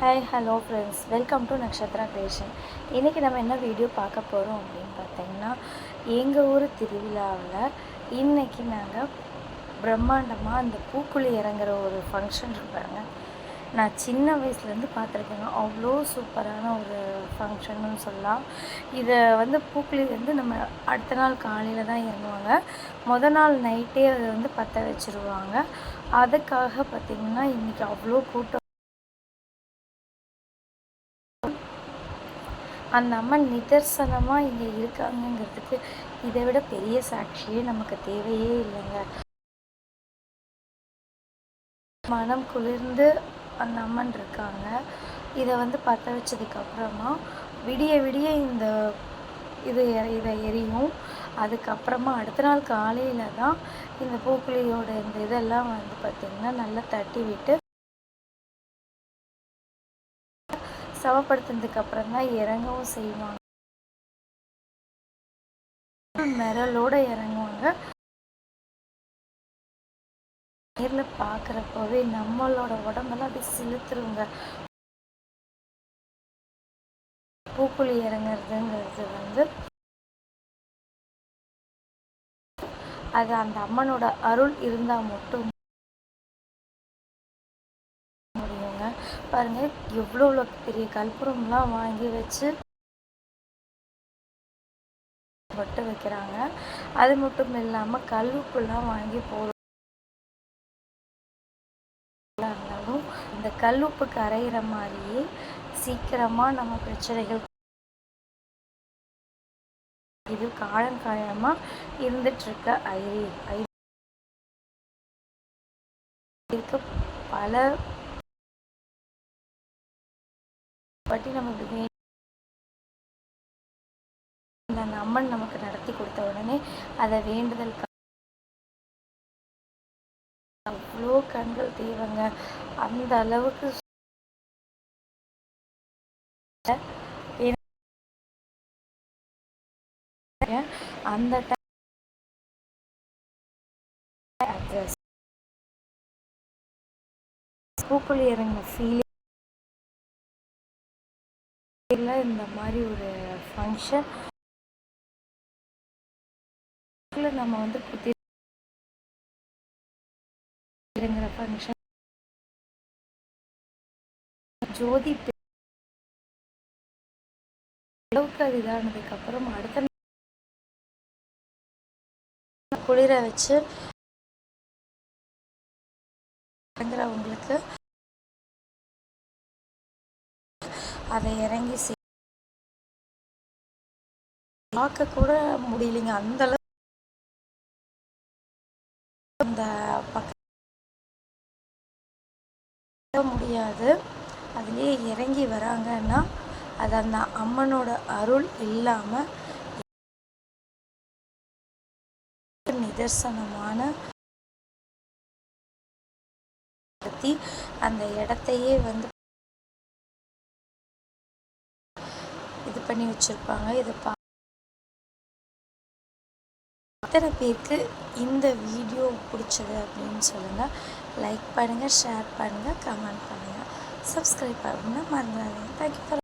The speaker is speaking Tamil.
Hi hello friends welcome to Nakshatra creation இன்றைக்கி நம்ம என்ன வீடியோ பார்க்க போகிறோம் அப்படின்னு பார்த்தீங்கன்னா எங்கள் ஊர் திருவிழாவில் இன்றைக்கி நாங்கள் பிரம்மாண்டமாக அந்த பூக்குழி இறங்குற ஒரு ஃபங்க்ஷன் இருப்பாங்க நான் சின்ன வயசுலேருந்து பார்த்துருக்கேங்க. அவ்வளோ சூப்பரான ஒரு ஃபங்க்ஷன்னு சொல்லலாம். இதை வந்து பூக்குழி வந்து நம்ம அடுத்த நாள் காலையில் தான் இறங்குவாங்க. மொதல் நாள் நைட்டே அதை வந்து பற்ற வச்சுருவாங்க. அதுக்காக பார்த்திங்கன்னா இன்றைக்கி அவ்வளோ கூட்டம் அந்த அம்மன் நிதர்சனமாக இங்கே இருக்காங்கங்கிறதுக்கு இதை விட பெரிய சாட்சியே நமக்கு தேவையே இல்லைங்க. மனம் குளிர்ந்து அந்த அம்மன் இருக்காங்க. இதை வந்து பற்ற வச்சதுக்கப்புறமா விடிய விடிய இந்த இது இதை எரியும். அதுக்கப்புறமா அடுத்த நாள் காலையில் தான் இந்த பூக்குழியோட இந்த இதெல்லாம் வந்து பார்த்திங்கன்னா நல்லா தட்டி விட்டு சமப்படுத்தினதுக்கு அப்புறம் தான் இறங்கவும் செய்வாங்க. மிரலோட இறங்குவாங்க. நேரில் பார்க்குறப்பவே நம்மளோட உடம்பெல்லாம் அப்படியே செலுத்துருவங்க பூக்குழி இறங்குறதுங்கிறது வந்து அது அந்த அம்மனோட அருள் இருந்தால் மட்டும் பாருங்கள் பாருங்க எவ்வளோ எவ்வளோ பெரிய கற்பூரம்லாம் வாங்கி வச்சு ஒட்ட வைக்கிறாங்க. அது மட்டும் இல்லாமல் கல்லுப்புலாம் வாங்கி போடுற இருந்தாலும் இந்த கல்லுப்பு கரையிற மாதிரியே சீக்கிரமாக நம்ம பிரச்சனைகள் இது காலம் காலமாக இருந்துட்டுருக்க ஐரி ஐ இருக்க பல வாட்டி நம்ம அந்த அம்மன் நமக்கு நடத்தி கொடுத்த உடனே அதை வேண்டுதல் அவ்வளோ கண்கள் தெய்வங்க அந்த அளவுக்கு அந்த பூக்குழி இறங்கின ஃபீல் இந்த மாதிரி ஒரு ஃபங்க்ஷன் நம்ம வந்து குத்தி ஃபங்க்ஷன் ஜோதி அளவுக்கு அது இதானதுக்கப்புறம் அடுத்த குளிர வச்சு இறங்குறவங்களுக்கு அதை இறங்கி பார்க்க கூட முடியலைங்க. அந்த அளவு அந்த பக்க முடியாது. அதுலேயே இறங்கி வராங்கன்னா அது அந்த அம்மனோட அருள் இல்லாமல் நிதர்சனமான அந்த இடத்தையே வந்து இது பண்ணி வச்சிருப்பாங்க. இது பா எத்தனை பேருக்கு இந்த வீடியோ பிடிச்சது அப்படின்னு சொல்லுங்கள் லைக் பண்ணுங்கள் ஷேர் பண்ணுங்கள் கமெண்ட் பண்ணுங்கள் சப்ஸ்கிரைப் பண்ணுங்கள் மறந்துடாதீங்க. Thank you for